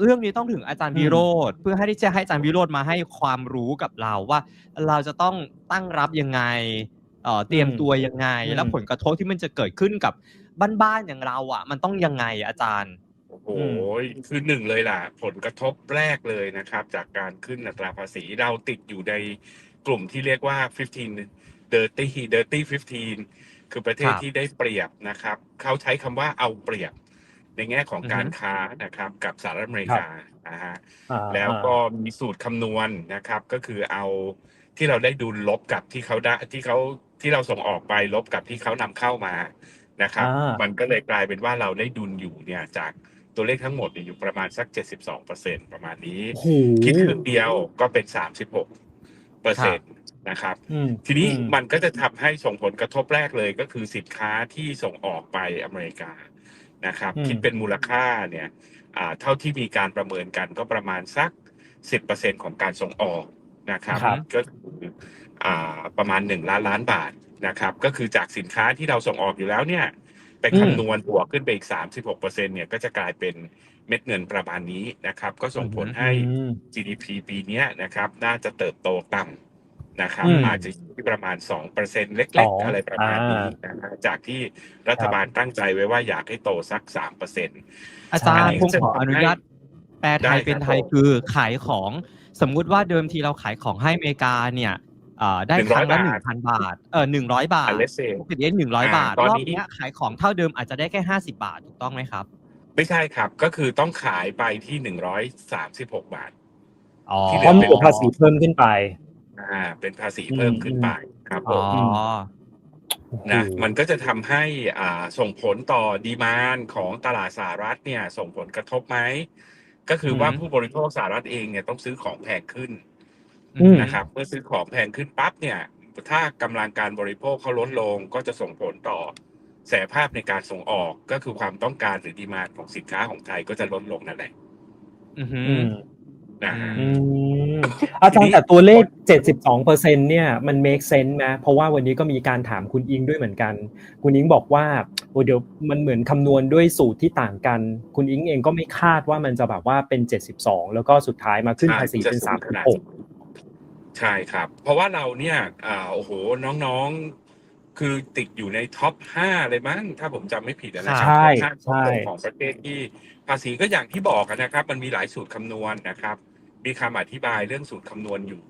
เรื่องนี้ต้องถึงอาจารย์อืมวิโรธเพื่อให้ที่จะให้อาจารย์วิโรธมาให้ความรู้กับเราว่า เราจะต้องตั้งรับยังไงเอ่อเตรียมตัวยังไงอืมแล้วผลกระทบที่มันจะเกิดขึ้นกับบ้านๆอย่างเราอะ มันต้องยังไงอาจารย์โอ้โหคือหนึ่งเลยล่ะ ผลกระทบแรกเลยนะครับ จากการขึ้นอัตราภาษีเราติดอยู่ในกลุ่มที่เรียกว่า 15 dirty dirty 15 คือประเทศครับที่ได้เปรียบนะครับ เขาใช้คำว่าเอาเปรียบ ในแง่ของอือฮึการค้านะครับกับสหรัฐอเมริกานะฮะอ่าแล้วก็มีสูตรคำนวณนะครับ ก็คือเอาที่เราได้ดุลลบกับที่เขาได้ที่เขาที่เราส่งออกไปลบกับที่เขานำเข้ามานะครับอ่ามัมันก็เลยกลายเป็นว่าเราได้ดุลอยู่เนี่ยจากตัวเลขทั้งหมดเนี่ยอยู่ประมาณสัก 72เปอร์เซ็นประมาณนี้โอ้โหคิดครึ่งเดียวก็เป็น 36เปอร์เซ็นต์นะครับอืมทีนี้อืมมันก็จะทำให้ส่งผลกระทบแรกเลยก็คือสินค้าที่ส่งออกไปอเมริกา นะครับอืมคิดเป็นมูลค่าเนี่ยอ่าเท่าที่มีการประเมินกันก็ประมาณสัก 10%ของการส่งออกนะครับครับก็คืออ่าประมาณ 1 ล้านล้านบาทนะครับ ก็คือจากสินค้าที่เราส่งออกอยู่แล้วเนี่ยไปคำนวณบวกขึ้นไปอีก 36%เนี่ยก็จะกลายเป็นเม็ดเงินประมาณนี้นะครับ ก็ส่งผลให้อืม GDP ปีเนี้ยนะครับ น่าจะเติบโตต่ำนะครับอืมอาจจะอยู่ ที่ประมาณ 2%เล็กสองๆอะไรประมาณนี้อ่านะฮะจากที่รัฐบาลตั้งใจไว้ว่าอยากให้โตสัก 3%อาจารย์ใช่ผมขออนุญาตแปลไทยได้ครับเป็นไทยผมคือขายของสมมุติว่าเดิมทีเราขายของให้อเมริกาเนี่ยเอ่อได้ครั้งละหนึ่งพันบาท เออหนึ่งร้อยบาทอะ let's say ปกติหนึ่งร้อยอ่าบาทตอนรอบนี้เนี้ยขายของเท่าเดิมอาจจะได้แค่ห้าสิบาท ถูกต้องไหมครับ ไม่ใช่ครับ ก็คือต้องขายไปที่136บาท อ๋อที่เพเหลืราะอมีภาษีเพิ่มขึ้นไป อ่าเป็นภาษีเพิ่มขึ้นไปครับผอ๋อ มนะมันก็จะทำให้อ่าส่งผลต่อดีมานของตลาดสหรัฐเนี่ย ส่งผลกระทบไหม ก็คือว่าอือฮึผู้บริโภคสหรัฐเองเนี่ยต้องซื้อของแพงขึ้นอืม นะครับเมื่อซื้อของแพงขึ้นปั๊บเนี่ย ถ้ากำลังการบริโภคเขาลดลงก็จะส่งผลต่อแสภาพในการส่งออกก็คือความต้องการหรือดีมานของสินค้าของไทยก็จะลดลงนั่นแหละอือหือือมนะฮะ อืม อาจารทีย์นี้แต่ตัวเลข 72เปอร์เซ็นเนี่ยมัน make sense ไหมเพราะว่าวันนี้ก็มีการถามคุณอิงด้วยเหมือนกัน คุณอิงบอกว่าโอ้เดี๋ยวมันเหมือนคำนวณด้วยสูตรที่ต่างกัน คุณอิงเองก็ไม่คาดว่ามันจะแบบว่าเป็น 72 แล้วก็สุดท้ายมาขึ้นภาษีเป็นจะสูงขนาดนี้36ใช่ครับ เพราะว่าเราเนี่ยอ่าโอ้โหน้องๆ คือติดอยู่ในท็อปห้าเลยมั้งถ้าผมจำไม่ผิดนะครัใช่ท็อปห้าใช่ของประเทศที่ภาษีก็อย่างที่บอกอะนะครับ มันมีหลายสูตรคำนวณนะครับ มีคำอธิบายเรื่องสูตรคำนวณอยู่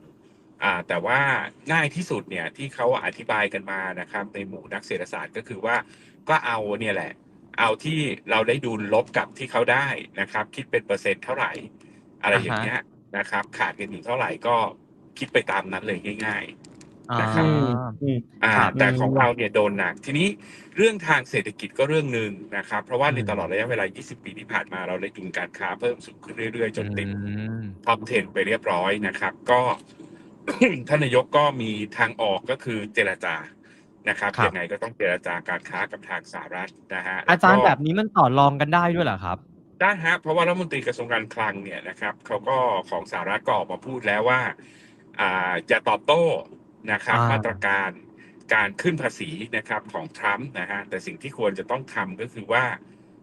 อ่าแต่ว่าง่ายที่สุดเนี่ยที่เขาอธิบายกันมานะครับในหมู่นักเศรษฐศาสตร์ก็คือว่าก็เอาเนี่ยแหละ เอาที่เราได้ดูลบกับที่เขาได้นะครับ คิดเป็นเปอร์เซ็นต์เท่าไหร่ อะไรอย่างเงี้ยนะครับ ขาดกันอยู่เท่าไหร่ก็คิดไปตามนั้นเลยง่าย นะครับอืมๆอ่าครับแต่ของเราเนี่ยโดนหนัก ทีนี้เรื่องทางเศรษฐกิจก็เรื่องหนึ่งนะครับ เพราะว่าในอืมตลอดระยะเวลา 20 ปีที่ผ่านมาเราได้ดุลการค้าเพิ่มสูงขึ้นเรื่อยๆ จนติดอืมท็อป10 ไปเรียบร้อยนะครับ ก็ท่านนายกก็มีทางออกก็คือเจรจานะครับครับยังไงก็ต้องเจรจาการค้ากับทางสหรัฐนะฮะอาจารย์ล้วก็แบบนี้มันต่อรองกันได้ด้วยเหรอครับได้ฮะเพราะว่ารัฐมนตรีกระทรวงการคลังเนี่ยนะครับเขาก็ของสหรัฐก็ออกมาพูดแล้วว่า อ่าจะตอบโต้ นะครับอ่ามาตรการการขึ้นภาษีนะครับของทรัมป์นะฮะแต่สิ่งที่ควรจะต้องทำก็คือว่า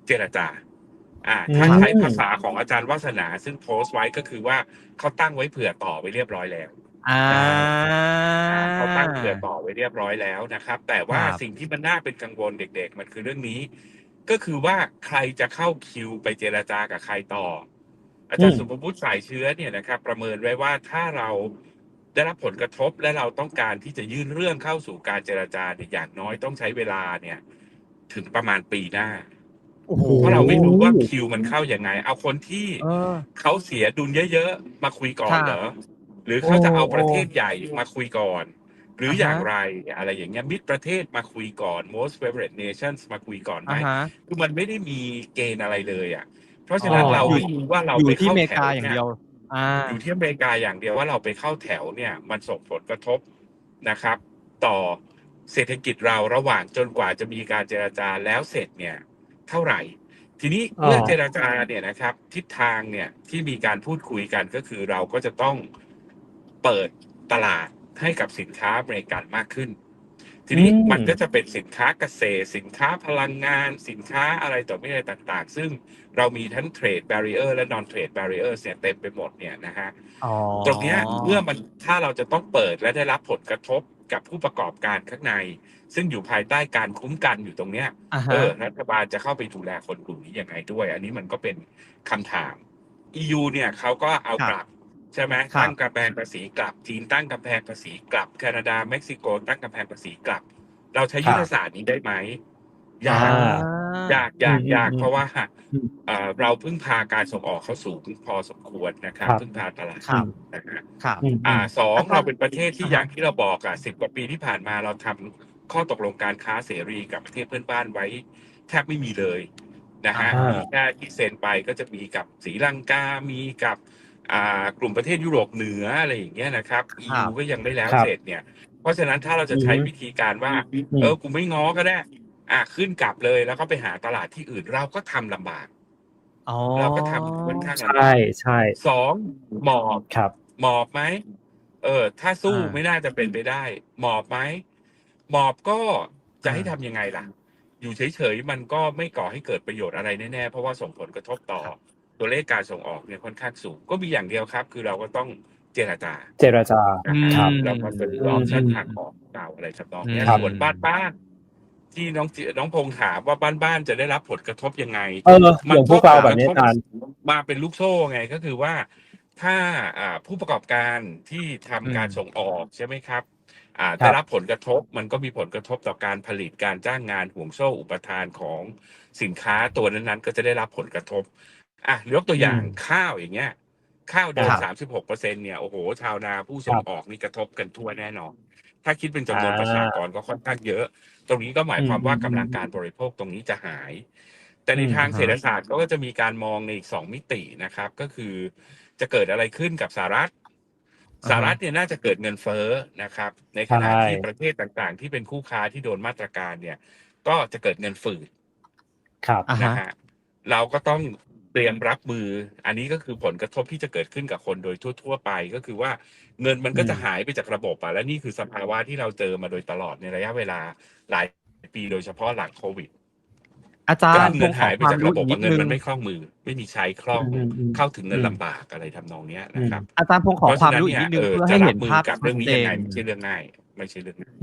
เจรจาอ่าถ้าอืมใช้ภาษาของอาจารย์วัฒนา ซึ่งโพสต์ไว้ก็คือว่าเขาตั้งไว้เผื่อต่อไว้เรียบร้อยแล้วอ่าอ่าเขาตั้งเผื่อต่อไว้เรียบร้อยแล้วนะครับ แต่ว่าครับสิ่งที่มันน่าเป็นกังวลเด็ก ๆ มันคือเรื่องนี้ ก็คือว่าใครจะเข้าคิวไปเจรจากับใครต่อ อาจารย์อืมสุภวุฒิสายเชื้อเนี่ยนะครับ ประเมินไว้ว่าถ้าเรา ได้รับผลกระทบและเราต้องการที่จะยื่นเรื่องเข้าสู่การเจรจาเนี่ยอย่างน้อยต้องใช้เวลาเนี่ย ถึงประมาณปีหน้าโอ้โหเพราะเราไม่รู้ว่าคิวมันเข้ายังไง เอาคนที่เออ เขาเสียดุลเยอะๆ มาคุยก่อนค่ะเหรอหรือเขาจะเอาโอ้ประเทศใหญ่มาคุยก่อน หรืออ่าฮะอย่างไรอะไรอย่างเงี้ยมิตรประเทศมาคุยก่อน most favorite nations มาคุยก่อนไหม อ่าฮะ คือมันไม่ได้มีเกณฑ์อะไรเลยอะ เพราะฉะนั้นอ๋อ เราไม่รู้ว่าเราอยู่ไปที่เข้าอเมริแถกาวอย่างเนี่เดียยว อ่าอยู่ที่อเมริกาอย่างเดียวว่าเราไปเข้าแถวเนี่ย มันส่งผลกระทบนะครับ ต่อเศรษฐกิจเราระหว่างจนกว่าจะมีการเจรจาแล้วเสร็จเนี่ย เท่าไหร่ ทีนี้อ๋อเรื่องเจรจาเนี่ยนะครับ ทิศทางเนี่ยที่มีการพูดคุยกันก็คือเราก็จะต้องเปิดตลาดให้กับสินค้าอเมริกันมากขึ้น ทีนี้อืมมันก็จะเป็นสินค้าเกษตร สินค้าพลังงาน สินค้าอะไรต่อไม่อะไรต่างๆ ซึ่งเรามีทั้งเทรด b บ r ร i เออร์และ non trade barrier เนี่ยเต็มไปหมดเนี่ยนะฮะอ๋อตรงเนี้ยเมื่อมันถ้าเราจะต้องเปิดและได้รับผลกระทบกับผู้ประกอบการข้างใน ซึ่งอยู่ภายใต้การคุ้มกันอยู่ตรงเนี้ยอ่าเอฮะอรัฐบาลจะเข้าไปดูแลคนกลุ่มนี้ยังไงด้วย อันนี้มันก็เป็นคำถาม EU เนี่ยเขาก็เอากลับ ใช่ไหมครับตั้งกำแพงภาษีกลับ จีนตั้งกำแพงภาษีกลับ แคนาดาเม็กซิโก ตั้งกำแพงภาษีกลับ เราใช้ยุทธศาสตร์นี้ได้ไหมยากอ่ายากยากยากอืมเพราะว่าอืมเอ่อเราพึ่งพาการส่งออกเขาสูงพอสมควรนะครับครับพึ่งพาตลาดครับนะฮะครับอืมอ่าสองอาจารย์เราเป็นประเทศที่อ่าฮะอย่างที่เราบอกอะสิบกว่าปีที่ผ่านมาเราทำข้อตกลงการค้าเสรีกับประเทศเพื่อนบ้านไว้ แทบไม่มีเลยนะฮะอ่ามีมีแค่ที่เซ็นไปก็จะมีกับศรีลังกา มีกับอ่า กลุ่มประเทศยุโรปเหนืออะไรอย่างเงี้ยนะครับครั EU บก็ยังไม่แล้วครับเสร็จเนี่ย เพราะฉะนั้นถ้าเราจะใช้อือฮึวิธีการว่าอืมเออกูไม่ง้อก็ได้ อะขึ้นกลับเลยแล้วก็ไปหาตลาดที่อื่นเราก็ทำลำบากอ๋อเราก็ทำค่อนข้างลำใช่บากใช่สองหมอบครับ หมอบไหมเออ ถ้าสู้อ่าไม่น่าจะเป็นไปได้ หมอบไหมหมอบก็จะให้อ่าทำยังไงล่ะ อยู่เฉยๆมันก็ไม่ก่อให้เกิดประโยชน์อะไรแน่ๆเพราะว่าส่งผลกระทบต่อ ตัวเลขการส่งออกเนี่ยค่อนข้างสูง ก็มีอย่างเดียวครับ คือเราก็ต้องเจรจาเจรจานะครับอืมเราก็จะดูออปชั่นทางออกเก่าอะไรทำนองเนี้ยครับส่วนบ้านบ้านๆที่น้องจิน้องพงษ์ถามว่าบ้านบ้านๆจะได้รับผลกระทบยังไงเอออย่างพวกเราแบบนี้อาจารย์มาเป็นลูกโซ่ไงก็คือว่า ถ้าอ่าผู้ประกอบการที่ทำการอืมส่งออกใช่ไหมครับอ่าครับได้รับผลกระทบมันก็มีผลกระทบต่อการผลิตการจ้างงานห่วงโซ่อุปทานของสินค้าตัวนั้นๆ ก็จะได้รับผลกระทบ อะยกตัวอย่างอืมข้าวอย่างเงี้ย ข้าวเดินครับสามสิบหกเปอร์เซ็นเนี่ยโอ้โหชาวนาผู้ส่งครับออกนี่กระทบกันทั่วแน่นอน ถ้าคิดเป็นจำนวนอ่าประชากรก็ค่อนข้างเยอะ ตรงนี้ก็หมายความว่าอืมกำลังการบริโภคตรงนี้จะหาย แต่ในอืมทางเศรษฐศาสตร์ก็จะมีการมองในอีกสองมิตินะครับ ก็คือจะเกิดอะไรขึ้นกับสหรัฐอ่าฮะสหรัฐเนี่ยน่าจะเกิดเงินเฟ้อนะครับ ในขณะใช่ที่ประเทศต่างๆ ที่เป็นคู่ค้าที่โดนมาตรการเนี่ย ก็จะเกิดเงินฝืดครับอ่าฮะนะฮะเราก็ต้อง เตรียมรับมือ อันนี้ก็คือผลกระทบที่จะเกิดขึ้นกับคนโดยทั่ว ๆ ไป ก็คือว่าเงินมันก็จะอืมหายไปจากระบบอะและนี่คือสภาวะที่เราเจอมาโดยตลอดในระยะเวลาหลายปีโดยเฉพาะหลังโควิด อาจาก็รคืย์อเงินผมขอหายไปความจากรู้ระบอีบกนิอะดเงินนึงมันไม่คล่องมือ ไม่มีใช้คล่องอืมอืมเข้าถึงเงินอืมลำบากอะไรทำนองเนี้ยนะครับ อาจารย์ผมขอความรู้อีกนิดนึงเพเพื่อราะฉะให้นั้นเห็นเนี่ยภาพเออจะรับมือกับเรื่องนี้ชัดยังไงเจนไม่ใช่เรื่องง่ายไม่ใช่เรื่องง่าย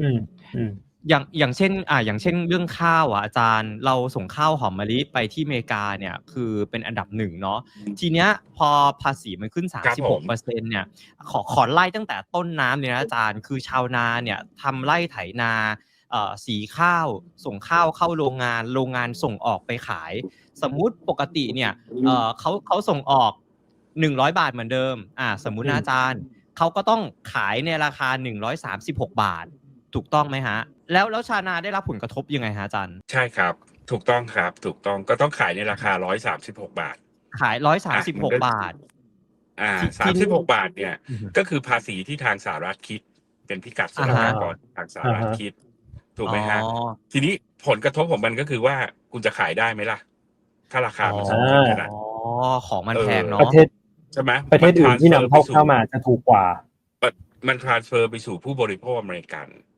อืมอืมอย่างอย่างเช่นอ่าอย่างเช่นเรื่องข้าวอะอาจารย์เราส่งข้าวหอมมะลิไปที่อเมริกาเนี่ยคือเป็นอันดับหนึ่งเนาะทีเนี้ยพอภาษีมันขึ้นครับผม36เปอร์เซ็นเนี่ยขอขอไล่ตั้งแต่ต้นน้ำเลยนะอาจารย์คือชาวนาเนี่ยทำไร่ไถนาเอ่อสีข้าวส่งข้าวเข้าโรงงานโรงงานส่งออกไปขาย สมมุติปกติเนี่ยเอ่อเขาเขาส่งออก 100 บาทเหมือนเดิมอ่าสมมุตินะอาจารย์เขาก็ต้องขายในราคา 136 บาท ถูกต้องไหมฮะ แล้วแล้วชาวนาได้รับผลกระทบยังไงฮะอาจารย์ ใช่ครับ ถูกต้องครับ ถูกต้องก็ต้องขายในราคา136บาท ขาย136บาท อ่าที่สามสิบหกบาทเนี่ยอือฮึก็คือภาษีที่ทางสหรัฐคิด เป็นพิกัดศุลกากรทางสหรัฐอ่าฮะคิด ถูกไหมฮะอ๋อทีนี้ผลกระทบของมันก็คือว่าคุณจะขายได้ไหมล่ะ ถ้าราคามันสูงอ๋อขนาดอ๋นั้นอของมันเออแพงปเนาะระเทศใช่ไหมประเทศอื่นที่นำเข้าเข้ามาจะถูกกว่ามันทรานสเฟอร์ไปสู่ผู้บริโภคอเมริกันอ๋อ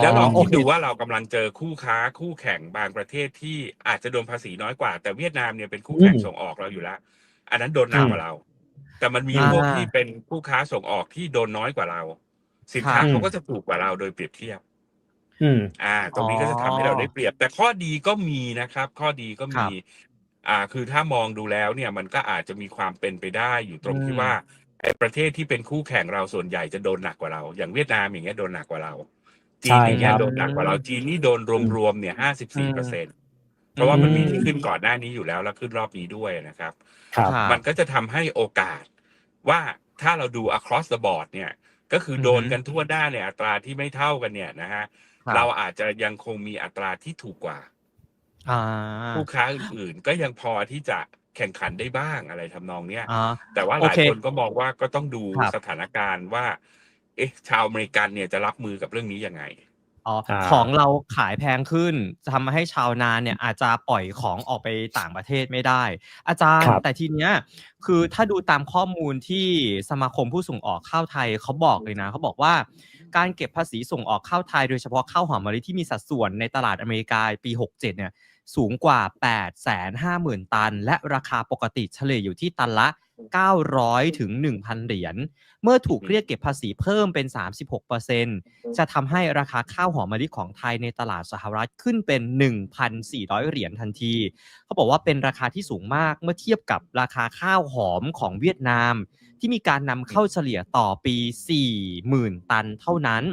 แล้วลองคิดโเคดูว่าเรากำลังเจอคู่ค้าคู่แข่งบางประเทศที่อาจจะโดนภาษีน้อยกว่า แต่เวียดนามเนี่ยเป็นคู่แข่งอืมส่งออกเราอยู่แล้วอันนั้นโดนหนักกว่าเรา แต่มันมีพวกที่เป็นคู่ค้าส่งออกที่โดนน้อยกว่าเรา สินค้าครับเขาก็จะถูกกว่าเราโดยเปรียบเทียบอืมอ่า ตรงนี้ก็จะทำให้เราได้เปรียบ แต่ข้อดีก็มีนะครับ ข้อดีก็มี อ่า คือถ้ามองดูแล้วเนี่ย มันก็อาจจะมีความเป็นไปได้อยู่ตรงที่อืมว่าไอ้ประเทศที่เป็นคู่แข่งเราส่วนใหญ่จะโดนหนักกว่าเรา อย่างเวียดนามอย่างเงี้ยโดนหนักกว่าเรา จีนอย่างเงี้ยใช่ครับโดนหนักกว่าเราจีนนี่โดนรวมๆเนี่ยห้าสิบสี่เปอร์เซ็นตเพราะว่าอืมมันมีที่ขึ้นก่อนหน้านี้อยู่แล้วแล้วขึ้นรอบนี้ด้วยนะครับครับครับมันก็จะทำให้โอกาสว่าถ้าเราดู across the board เนี่ยก็คือโดนกันทั่วหน้าเนี่ยอัตราที่ไม่เท่ากันเนี่ยนะฮะครับเราอาจจะยังคงมีอัตราที่ถูกกว่าอ่าผู้ค้าอื่นๆก็ยังพอที่จะแข่งขันได้บ้างอะไรทำนองเนี้ยอ่าแต่ว่าหโอลายเคคนก็มองว่าก็ต้องดูครับสถานการณ์ว่า เอ๊ะ ชาวอเมริกันเนี่ยจะรับมือกับเรื่องนี้ยังไงอ๋ออ่าของเราขายแพงขึ้นทำให้ชาวนาเนี่ยอาจจะปล่อยของออกไปต่างประเทศไม่ได้ อาจารย์ครับแต่ทีเนี้ยคือถ้าดูตามข้อมูลที่สมาคมผู้ส่งออกข้าวไทยเขาบอกเลยนะเขาบอกว่าการเก็บภาษีส่งออกข้าวไทยโดยเฉพาะข้าวหอมมะลิที่มีสัดส่วนในตลาดอเมริกาปี 67 เนี่ย สูงกว่า 850,000 ตัน และราคาปกติเฉลี่ยอยู่ที่ตันละ 900 ถึง 1,000 เหรียญ เมื่อถูกเรียกเก็บภาษีเพิ่มเป็น 36%จะทำให้ราคาข้าวหอมมะลิของไทยในตลาดสหรัฐขึ้นเป็น 1,400 เหรียญทันที เขาบอกว่าเป็นราคาที่สูงมากเมื่อเทียบกับราคาข้าวหอมของเวียดนาม ที่มีการนำเข้าเฉลี่ยต่อปี 40,000 ตันเท่านั้น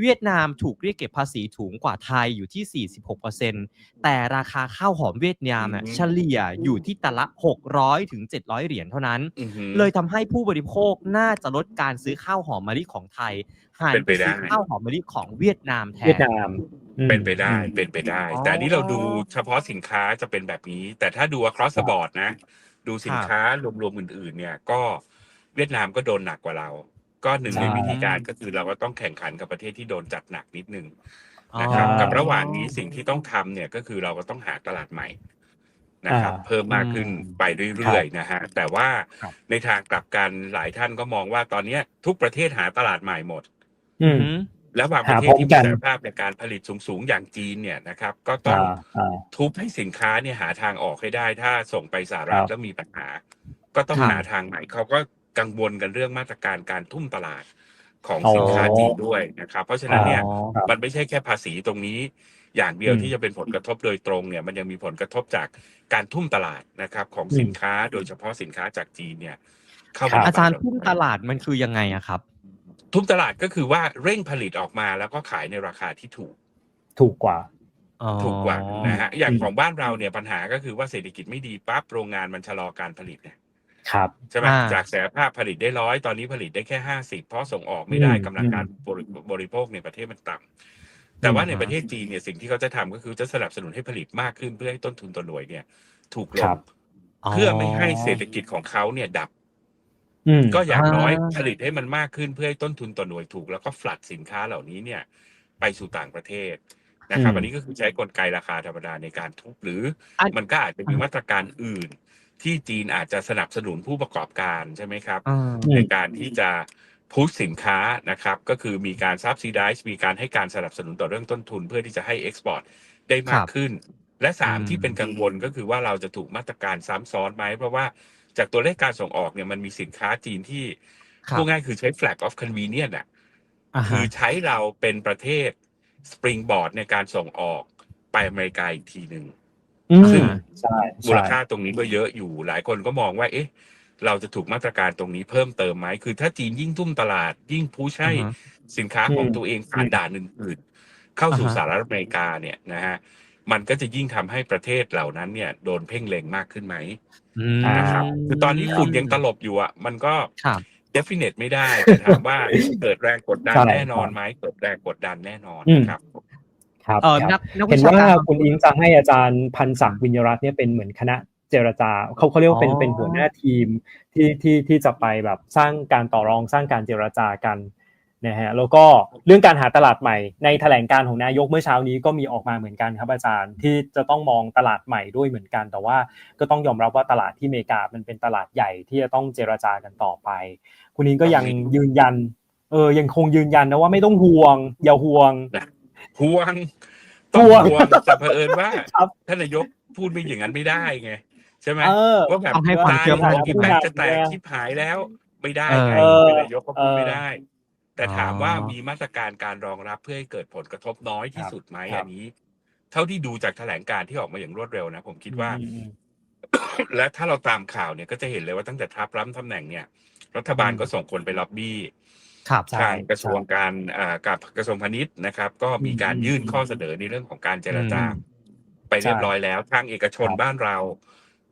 เวียดนามถูกเรียกเก็บภาษีถูงกว่าไทยอยู่ที่ 46%แต่ราคาข้าวหอมเวียดนามน่ะอืมเฉลี่ยอยู่ที่ตันละ 600ถึง700 เหรียญเท่านั้นอือหือเลยทำให้ผู้บริโภคน่าจะลดการซื้อข้าวหอมมะลิของไทยหันเป็นไปไปได้ซื้อข้าวหอมมะลิของเวียดนามแทเวียดนนามอืมเป็นไปได้อืมเป็นไปได้อ๋อแต่อันนี้เราดูเฉพาะสินค้าจะเป็นแบบนี้ แต่ถ้าดู across the board นะ ดูสินค้ารวมๆอื่น ๆ เนี่ยก็เวียดนามก็โดนหนักกว่าเรา ก็หนึ่งใช่ในวิธีการก็คือเราก็ต้องแข่งขันกับประเทศที่โดนจัดหนักนิดนึงนะครับอ๋อกับระหว่างนี้สิ่งที่ต้องทำเนี่ยก็คือเราก็ต้องหาตลาดใหม่นะครับอ่าเพิ่มมากขึ้นอืมไปเรื่อยๆนะฮะแต่ว่าครับในทางกลับกันหลายท่านก็มองว่าตอนเนี้ยทุกประเทศหาตลาดใหม่หมดอืมอืมแล้วบางประเทศหาพร้อมที่กัมีนศักยภาพในการผลิตสูงๆอย่างจีนเนี่ยนะครับ ก็ต้องอ่าอ่าทุบให้สินค้าเนี่ยหาทางออกให้ได้ ถ้าส่งไปสหรัคฐรับแล้วมีปัญหา ก็ต้องครับหาทางใหม่เขาก็ กังวลกันเรื่องมาตรการการทุ่มตลาดของอ๋อสินค้าจีนด้วยนะครับ เพราะฉะนั้นเนี่ยอ๋อครับมันไม่ใช่แค่ภาษีตรงนี้ อย่างเดียวอืมที่จะเป็นผลกระทบโดยตรงเนี่ยมันยังมีผลกระทบจากการทุ่มตลาดนะครับของอืมสินค้าโดยเฉพาะสินค้าจากจีนเนี่ยเข้าครัมาบอาจารย์ในทุ่มตลาดมันคือยังไงอะครับ ทุ่มตลาดก็คือว่าเร่งผลิตออกมาแล้วก็ขายในราคาที่ถูก ถูกกว่าอ๋อถูกกว่านะฮะอย่างอืมของบ้านเราเนี่ยปัญหาก็คือว่าเศรษฐกิจไม่ดีปั๊บโรงงานมันชะลอการผลิตเนี่ย ครับใช่ไหมอ่า จากแสนภาพผลิตได้ร้อยตอนนี้ผลิตได้แค่ห้าสิบเพราะส่งออกไม่ได้อืมกำลังการบริบริโภคในประเทศมันต่ำแต่ว่าในประเทศจีนเนี่ยสิ่งที่เขาจะทำก็คือจะสนับสนุนให้ผลิตมากขึ้นเพื่อให้ต้นทุนต่อหน่วยเนี่ย ถูกลครังบ เพื่อไม่ให้เศรษฐกิจของเขาเนี่ยดับ อืม ก็อย่างน้อยอ่า ผลิตให้มันมากขึ้นเพื่อให้ต้นทุนต่อหน่วยถูก แล้วก็ฟลัดสินค้าเหล่านี้เนี่ย ไปสู่ต่างประเทศนะครับอืม อันนี้ก็คือใช้กลไกราคาธรรมดาในการทุบหรืออันมันก็อาจจะมีมาตรการอื่น ที่จีนอาจจะสนับสนุนผู้ประกอบการใช่ไหมครับอ่าอืมในการที่จะพุชสินค้านะครับก็คือมีการ subsidize มีการให้การสนับสนุนต่อเรื่องต้นทุน เพื่อที่จะให้ export ได้มากขึ้น และสามอืมที่เป็นกังวลก็คือว่าเราจะถูกมาตรการซ้ำซ้อนไหมเพราะว่าจากตัวเลขการส่งออกเนี่ยมันมีสินค้าจีนที่ครับพูดง่ายคือใช้ flag of convenience อะอ่าคืฮะอใช้เราเป็นประเทศ springboard ในการส่งออกไปอเมริกาอีกทีหนึ่งอืม ซึ่งใช่มูลใช่ค่าตรงนี้ก็เยอะอยู่หลายคนก็มองว่า เอ๊ะ เราจะถูกมาตรการตรงนี้เพิ่มเติมไหมคือถ้าจีนยิ่งทุ่มตลาด ยิ่งพุชให้อ่าฮะสินค้าของอืมตัวเองผ่านด่านอื่นๆ เข้าสู่อ่าฮะสหรัฐอเมริกาเนี่ยนะฮะมันก็จะยิ่งทำให้ประเทศเหล่านั้นเนี่ย โดนเพ่งเล็งมากขึ้นไหมอืมนะครับคือตอนนี้ฝุ่นยังตลบอยู่อะ มันก็ครับ definite ไม่ได้แต่ถามว่าเกิดแรงกดดันใช่แน่นอนไหมเกิดแรงกดดันแน่นอนอืมครับ ครับเออครับนักนักเห็วินชาว่าการคุณอิงจะให้อาจารย์พันศักดิ์วิญญรัตน์เนี่ยเป็นเหมือนคณะเจรจาเขาเขาเรียกว่าเป็นอ๋อเป็นหัวหน้าทีมที่ที่ที่จะไปแบบสร้างการต่อรองสร้างการเจรจากันนะฮะแล้วก็เรื่องการหาตลาดใหม่ ในแถลงการของนายกเมื่อเช้านี้ก็มีออกมาเหมือนกันครับอาจารย์ที่จะต้องมองตลาดใหม่ด้วยเหมือนกัน แต่ว่าก็ต้องยอมรับว่าตลาดที่อเมริกามันเป็นตลาดใหญ่ที่จะต้องเจรจากันต่อไป คุณอิงก็ยังยืนยันเออยังคงยืนยันนะว่าไม่ต้องห่วง อย่าห่วง ห่วงต้องห่วงห่วงแต่เผอิญว่าครับท่านนายกพูดไม่อย่างนั้นไม่ได้ไง ใช่ไหมเออว่าแบบต้องให้ความตายเชื่อมั่นที่แบงค์จะแตกชิบหายแล้ว ไม่ได้ไงเออนายกก็พูดไม่ได้ แต่ถามว่าอ๋อมีมาตรการการรองรับเพื่อให้เกิดผลกระทบน้อยที่สุดไหมครับอันนี้ เท่าที่ดูจากแถลงการที่ออกมาอย่างรวดเร็วนะผมคิดว่าอืมอืมและถ้าเราตามข่าวเนี่ยก็จะเห็นเลยว่าตั้งแต่ทรัพย์รับตำแหน่งเนี่ย รัฐบาลอืมก็ส่งคนไปล็อบบี้ ครับใช่ทางกระทรวงการอ่ากับกระทรวงพาณิชย์นะครับ ก็มีการอืมยื่นข้อเสนอในเรื่องของการเจรจาอืมไปเรียบร้อยแล้วทางเอกชนครับบ้านเรา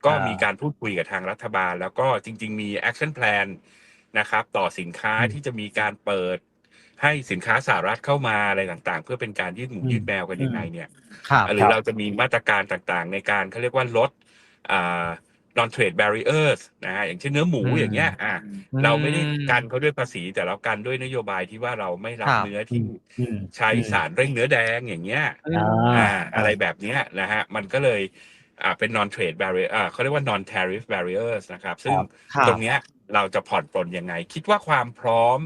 ก็อ่ามีมีการพูดคุยกับทางรัฐบาล แล้วก็จริง ๆ มี action plan นะครับ ต่อสินค้าอืมที่จะมีการเปิดให้สินค้าสหรัฐเข้ามาอะไรต่างๆ เพื่อเป็นการยืดหมูอืมยืดแมวกันยังไงเนี่ยครับหรือเราจะมีมาตรการต่างๆ ในการเขาเรียกว่าลดอ่า non trade barriers นะฮะอย่างเช่นเนื้อหมูอืมอย่างเงี้ยอะอืมเราไม่ได้กันเขาด้วยภาษีแต่เรากันด้วยนโยบายที่ว่าเราไม่รับครับเนื้อที่อืมใช้สารเร่งเนื้อแดงอย่างเงี้ยอืมอ่าอ่าอะไรแบบเนี้ยนะฮะมันก็เลยอ่าเป็น non trade barrier อ่าเขาเรียกว่า non tariff barriers นะครับ ซึ่งครับตรงเนี้ยเราจะผ่อนปลนยังไง คิดว่าความพร้อม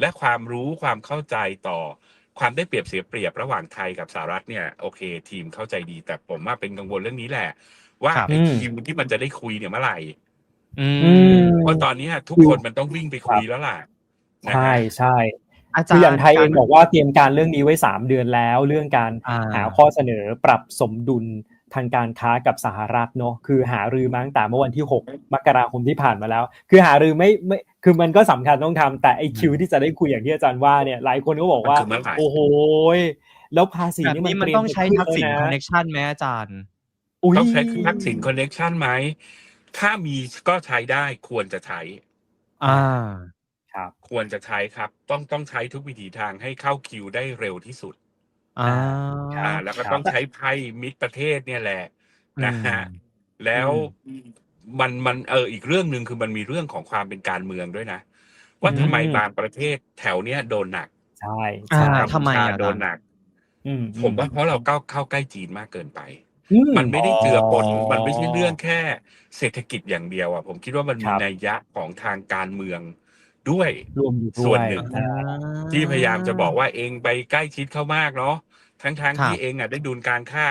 และความรู้ความเข้าใจต่อความได้เปรียบเสียเปรียบระหว่างไทยกับสหรัฐเนี่ยโอเค ทีมเข้าใจดีแต่ผมว่าเป็นกังวลเรื่องนี้แหละ ว่าครับไอ้อืมคิวที่มันจะได้คุยเนี่ยเมื่อไหร่อือืมมเพราะตอนเนี้ยทุกคนมันต้องวิ่งไปคุยแล้วล่ะนะใช่ฮะใช่อาจารคือย์อย่างไทยเองารบอกว่าเตรียมการเรื่องนี้ไว้ 3 เดือนแล้ว เรื่องการอ่าหาข้อเสนอปรับสมดุลทางการค้ากับสหรัฐเนาะคือหารือมาตั้งแต่เมื่อวันที่ 6 มกราคมที่ผ่านมาแล้ว คือหารือไม่ไม่คือมันก็สำคัญต้องทำแต่ไอคิวที่จะได้คุยอย่างที่อาจารย์ว่าเนี่ยหลายคนก็บอกว่ามันคือเมื่อไหร่โอ้โหยแล้วภาษีแบบนี่มันี้นมันเตรียต้องใช้จะทักษิณขึ้คอนแล้วเน็ชันไหมอาจารย์ย ต้องใช้ทักษิณคอนเน็ชันไหม ถ้ามีก็ใช้ได้ควรจะใช้ อ่า ครับ ควรจะใช้ครับ ต้องต้องใช้ทุกวิถีทางให้เข้าคิวได้เร็วที่สุด อ่า อ่า แล้วก็ต้องใช้ไพ่มิตรประเทศเนี่ยแหละนะฮะอืมแล้วมันมันเอออีกเรื่องหนึ่งคือมันมีเรื่องของความเป็นการเมืองด้วยนะ ว่าอืมทำไมบางประเทศแถวเนี้ยโดนหนัก ใช่อ่าใช่ทำไมอะโดนหนักอืผมว่าเพราะเราเข้าเข้าใกล้จีนมากเกินไปอื มันไม่ได้เจือปนอ๋อมันไม่ใช่เรื่องแค่เศรษฐกิจอย่างเดียวอะ ผมคิดว่ามันมีครับนัยยะของทางการเมืองด้วยรวมอยู่ด้วยส่วนหนึ่งอ่าที่พยายามจะบอกว่าเองไปใกล้ชิดเขามากเนาะทั้งทางๆครับที่เองอะได้ดุลการค้า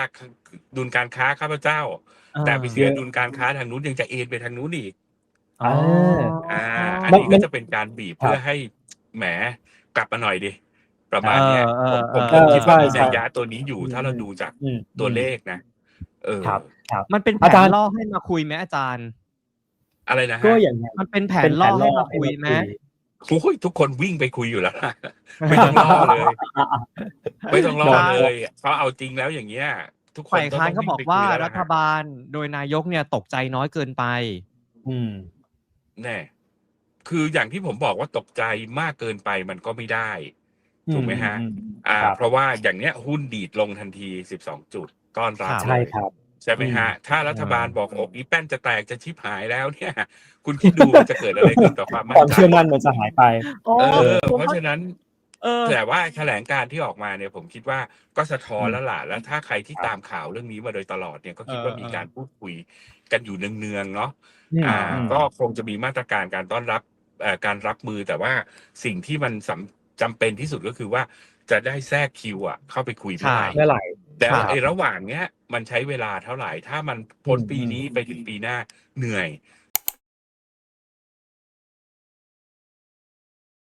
ดุลการค้าข้าพเจ้าอ่าแต่ไปเสียดุลการค้าทางนู้นยังจะเอ็นไปทางนู้นอีกอ๋ออ่า อันมันนี้มัก็นจะเป็นการบีบครับเพื่อให้แหมกลับมาหน่อยดิประมาณเนี้ยเออผมเออผมผมคิดว่าเออมีใช่นัยยะตัวนี้อยู่อืมถ้าเราดูจากอืมตัวเลขนะ เออครับครับ มันเป็นแผอานจารย์ ล่อให้มาคุยไหมอาจารย์ อะไรนะก็ฮะอย่างนั้น มันเป็นแผนล่อให้มาคุยไหมโอ้ยทุกคนวิ่งไปคุยอยู่แล้วล่ะไม่ต้องรอเลย ไม่ต้องรอเลยเขาเอาจริงแล้วอย่างเงี้ย ทุกคนฝ่ายค้านต้ก็งบอกวิ่งไปว่าคุยแล้วรัล่ะฐบาลโดยนายกเนี่ยตกใจน้อยเกินไป อืม แน่คืออย่างที่ผมบอกว่าตกใจมากเกินไปมันก็ไม่ได้ ถูกไหมฮะอือ่า ครับ เพราะว่าอย่างเนี้ยหุ้นดีดลงทันที 12 จุด ต้อนรับครับใช่เลยครับใช่ไหมฮะอืมถ้ารัฐบาลบอกอกอีแป้นจะแตกจะชิบหายแล้วเนี่ย คุณคิดดูว่าจะเกิดอะไรขึ้นต่อความมั่ความนใจเชื่อมั่นมันจะหายไปเออเพราะฉะนั้นเออแต่ว่าแถลงการที่ออกมาเนี่ยผมคิดว่าก็สะท้อนอืมแล้วล่ะแล้วถ้าใครที่ครับตามข่าวเรื่องนี้มาโดยตลอดเนี่ยก็คิดเออว่ามีเออการพูดคุยกันอยู่เนืองๆเนาะอืมอ่าอืมก็คงจะมีมาตรการการต้อนรับเอ่อการรับมือแต่ว่าสิ่งที่มันสำจำเป็นที่สุดก็คือว่าจะได้แทรกคิวอะเข้าไปคุยเมื่อไหร่เมื่อไหร่ แต่ครับไอ้ระหว่างเนี้ยมันใช้เวลาเท่าไหร่ ถ้ามันพ้นอืมปีนี้ไปถึงปีหน้าเหนื่อย